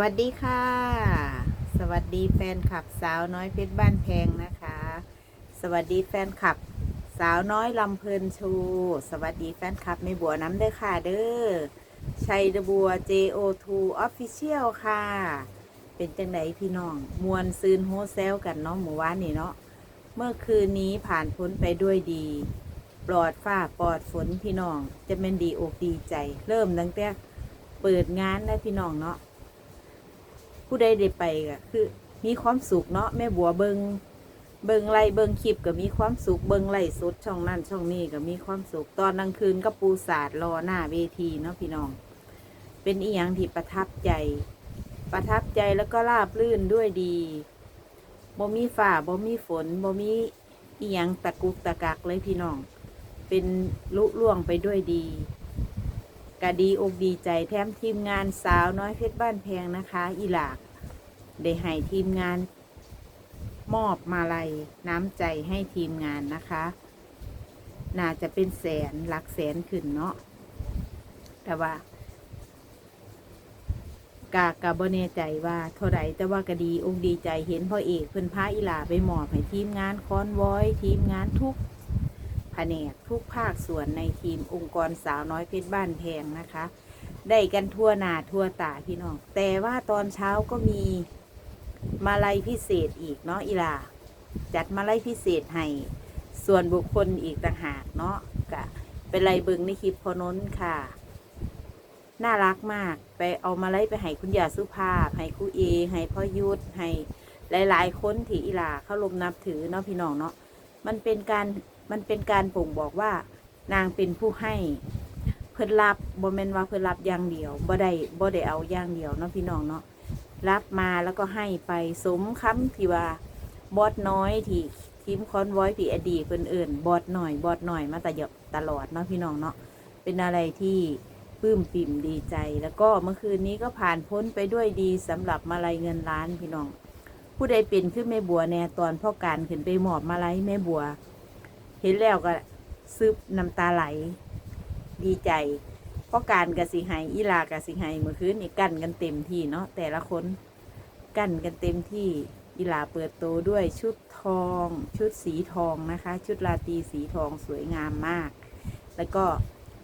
วัสดีค่ะ สวัสดีแฟนคลับสาวน้อยเพชรบ้านแพงนะคะ สวัสดีแฟนคลับสาวน้อยลำเพลินชู สวัสดีแฟนคลับไม่บัวน้ำเด้อค่ะเด้อชัยดบัว JO2 Official ค่ะ เป็นจังไดพี่น้อง มวนซืนโฮเซลกันเนาะหมู่ว่านนี่เนาะเมื่อคืนนี้ผ่านพ้นไปด้วยดี ปลอดฝ้าปลอดฝนพี่น้อง จะเป็นดีอกดีใจ เริ่มตั้งแต่เปิดงานนะพี่น้องเนาะ ผู้ใดได้ไปก็คือ มีความสุขเนาะแม่บัวเบิงเบิงไล่เบิงคลิปก็มีความสุขเบิงไล่สดช่องนั่นช่องนี้ก็มีความสุขตอนกลางคืนก็ปูสาดรอหน้าเวทีเนาะพี่น้อง เป็นอีหยังที่ประทับใจ ประทับใจแล้วก็ราบรื่นด้วยดีบ่มีฝ่าบ่มีฝนบ่มีอีหยังตะกุกตะกักเลยพี่น้อง เป็นลุล่วงไปด้วยดี กะดีอกดีใจแถมทีมงานสาวน้อยเพชรบ้านแพงนะคะ อีหลากได้ให้ทีมงาน มอบมาลัยน้ำใจให้ทีมงานนะคะ น่าจะเป็นแสนหลักแสนขึ้นเนาะแต่ว่ากากะบ่แน่ใจว่าเท่าไรแต่ว่ากะดีอกดีใจเห็นพ่อเอกเพิ่นพาอีหลาไปมอบให้ทีมงานคอนวอย ทีมงานทุก นกทุกภาคส่วนในทีมองค์กรสาวน้อยเพชรบ้านแพงนะคะ ได้กันทั่วหนาทั่วตาพี่น้อง แต่ว่าตอนเช้าก็มีมาลัยพิเศษอีกเนาะอีลาจัดมาลัยพิเศษให้ส่วนบุคคลอีกต่างหากเนาะกะเป็นไรเบิงในคลิปพอน้นค่ะ น่ารักมากไปเอามาลัยไปให้คุณยาสุภาพให้ครูเอให้พ่อยุทธให้หลาย ๆ คนที่อีลาเขาลมนับถือเนาะพี่น้องเนาะมันเป็นการ มันเป็นการบ่งบอกว่านางเป็นผู้ให้เพิ่นรับบ่แม่นว่าเพิ่นรับอย่างเดียวบ่ได้บ่ได้เอาอย่างเดียวเนาะพี่น้องเนาะรับมาแล้วก็ให้ไปสมคำที่ว่าบอสน้อยที่ทีมคอนวอยที่อดีตเพิ่นเอิ่นบอสหน่อยบอสหน่อยมาแต่ยตลอดเนาะพี่น้องเนาะเป็นอะไรที่ปลื้มปิ่มดีใจ แล้วก็เมื่อคืนนี้ก็ผ่านพ้นไปด้วยดีสำหรับมาลัยเงินล้านพี่น้อง ผู้ใดเป็นขึ้นแม่บัวแน่ตอนพ่อการขึ้นไปหมอบมาลัยแม่บัว เห็นแล้วก็ซึบน้ำตาไหล ดีใจ เพราะการกสิไฮอีลากสิไฮเมื่อคืนนี่กั้นกันเต็มที่เนาะแต่ละคนกั้นกันเต็มที่อีลาเปิดโตวด้วยชุดทอง ชุดสีทองนะคะ ชุดราตรีสีทองสวยงามมาก แล้วก็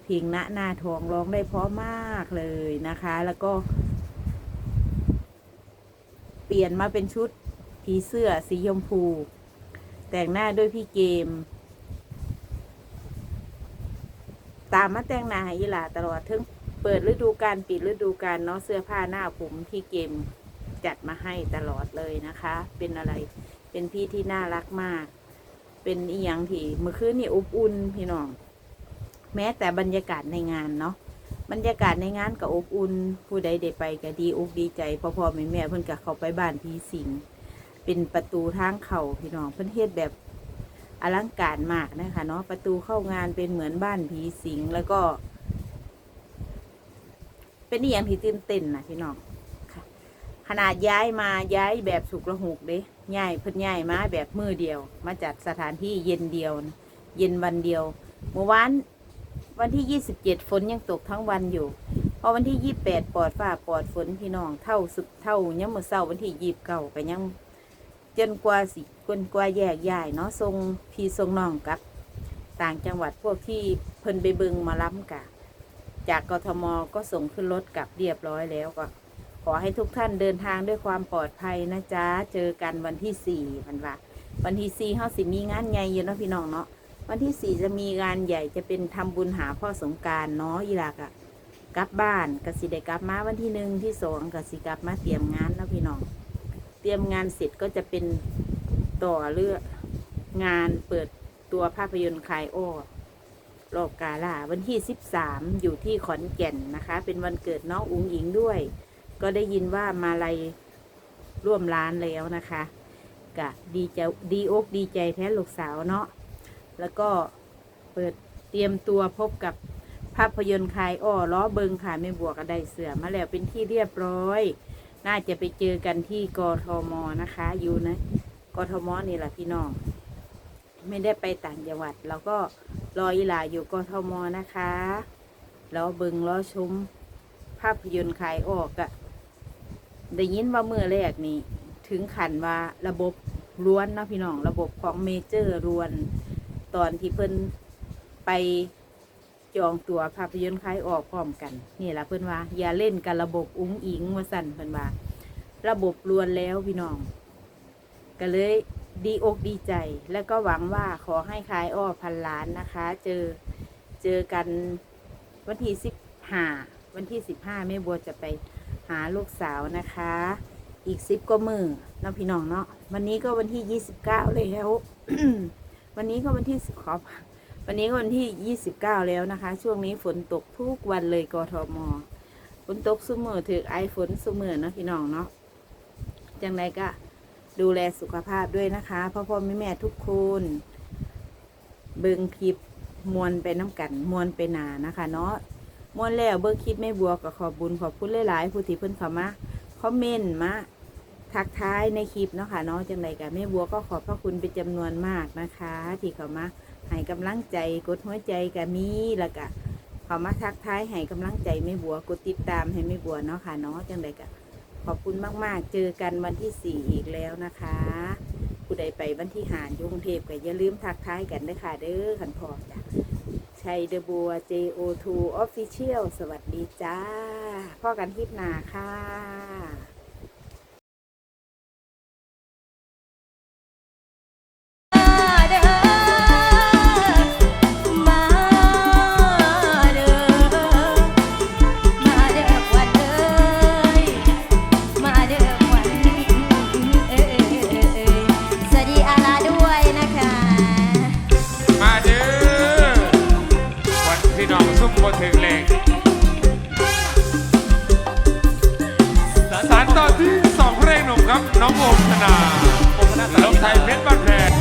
เพลงณหน้าทองร้องได้เพราะมากเลยนะคะ แล้วก็ เปลี่ยนมาเป็นชุดผีเสื้อสีชมพู แต่งหน้าด้วยพี่เกม ตามมาแต่งหน้าให้อีหลาตลอดถึงเปิดฤดูกาลปิดฤดูกาลเนาะเสื้อผ้าหน้าผมที่เกมจัดมาให้ตลอดเลยนะคะ เป็นอะไรเป็นพี่ที่น่ารักมาก เป็นอีหยังที่เมื่อคืนนี่อบอุ่นพี่น้อง แม้แต่บรรยากาศในงานเนาะบรรยากาศในงานก็อบอุ่น ผู้ใดได้ไปก็ดีอกดีใจพ่อพ่อแม่แม่เพิ่นก็เข้าไปบ้านพี่สิงเป็นประตูทางเข้าพี่น้องเพิ่นเฮ็ดแบบ อลังการมากนะคะเนาะประตูเข้างานเป็นเหมือนบ้านผีสิงแล้วก็ เป็นอย่างที่ตื่นเต้นนะพี่น้องขนาดย้ายมาย้ายแบบสุกระหุกเด้ย้ายเพิ่นย้ายมาแบบมือเดียว มาจัดสถานที่เย็นเดียวนะเย็นวันเดียวเมื่อวานวันที่ยี่สิบเจ็ดฝนยังตกทั้งวันอยู่ พอวันที่ยี่แปดปลอดฟ้าปลอดฝนพี่น้องเท่าสุดเท่ายังมือเศร้าวันที่ยี่บเก้าก็ยัง จนกว่าสิจนกว่าแยกย้ายเนาะทรงพี่ทรงน้องกับ ต่างจังหวัดพวกที่เพิ่นไปเบิงมาล้ำกะ จากกทมก็ส่งขึ้นรถกลับเรียบร้อยแล้วก็ ขอให้ทุกท่านเดินทางด้วยความปลอดภัยนะจ๊ะ เจอกันวันที่สี่มันว่า วันที่สี่เฮาสิมีงานใหญ่อยู่เนาะพี่น้องเนาะวันที่สี่จะมีงานใหญ่จะเป็นทำบุญหาพ่อสงการเนาะอีหลากอะกลับบ้านกสิได้กลับมาวันที่หนึ่งที่สองกสิกลับมาเตรียมงานเนาะพี่น้อง เตรียมงานเสร็จก็จะเป็นต่อเรื่องงานเปิดตัวภาพยนตร์คายอ้อรอบกาล่าวันที่สิบสามอยู่ที่ขอนแก่นนะคะ เป็นวันเกิดน้องอุ๋งอิงด้วย ก็ได้ยินว่ามาลัยร่วมร้านแล้วนะคะกะดีใจดีอกดีใจแท้ลูกสาวเนาะแล้วก็เปิดเตรียมตัวพบกับภาพยนตร์คายอ้อล้อเบิงค่ะไม่บวกกระไดเสือมาแล้วเป็นที่เรียบร้อย น่าจะไปเจอกันที่กทมนะคะ อยู่นะกทมนี่แหละพี่น้อง ไม่ได้ไปต่างจังหวัด เราก็รออีหลาอยู่กทมนะคะแล้วเบิงล้อชมภาพยนตร์ขายออกอะได้ยินว่ามือแรกนี่ถึงขันว่าระบบล้วนนะพี่น้อง ระบบของเมเจอร์ล้วน ตอนที่เพิ่นไป จองตัวภาพยนตร์คล้ายออกพร้อมกัน นี่แหละเพิ่อนว่า อย่าเล่นกับระบบอุ้งอิงว่าสั่นเพิ่อนว่า ระบบล้วนแล้วพี่น้อง ก็เลยดีอกดีใจ แล้วก็หวังว่าขอให้คลายอ้อพันล้านนะคะ เจอเจอกันวันที่สิบห้าวันที่สิบห้าแม่บัวจะไปหาลูกสาวนะคะ อีกสิบก็มือเนาะพี่น้องเนาะวันนี้ก็วันที่ยี่สิบเก้าเลยแล้ววันนี้ก็วันที่ขอ วันนี้วันที่ยี่สิบเก้าแล้วนะคะ ช่วงนี้ฝนตกทุกวันเลยกทมฝนตกซุมือถือไอฝนซุมือเนาะพี่น้องเนาะจังไรก็ดูแลสุขภาพด้วยนะคะพ่อพ่อแม่แม่ทุกคนเบิ่งคลิปมวนไปน้ำกันมวนไปนานะคะเนาะมวนแล้วเบิ่งคลิปแม่บัวก็ขอบบุญขอบคุณหลายๆผู้ที่เพิ่นเข้ามาคอมเมนต์มาทักท้ายในคลิปเนาะค่ะเนาะจังไรกับแม่บัวก็ขอบพระคุณเป็นจำนวนมากนะคะ ที่เข้ามา ให้กำลังใจกดหัวใจกับมีแล้วก็เข้ามาทักทายให้กำลังใจแม่บัวกดติดตามให้แม่บัวเนาะค่ะเนาะจังไรกับขอบคุณมาก ๆ เจอกันวันที่สี่อีกแล้วนะคะผู้ใดไปวันที่หารอยกรุงเทพก็อย่าลืมทักทายกันด้วยค่ะเด้อขันพอจ้ะชัยเดอะบัว JO2 Official สวัสดีจ้าพ่อกันทิพนาค่ะ บนถึงเหล็กสารต่อที่สองเพลงหนุ่มครับ น้องโอมธนาโอมธนาลงไทยเพชรบ้านแพง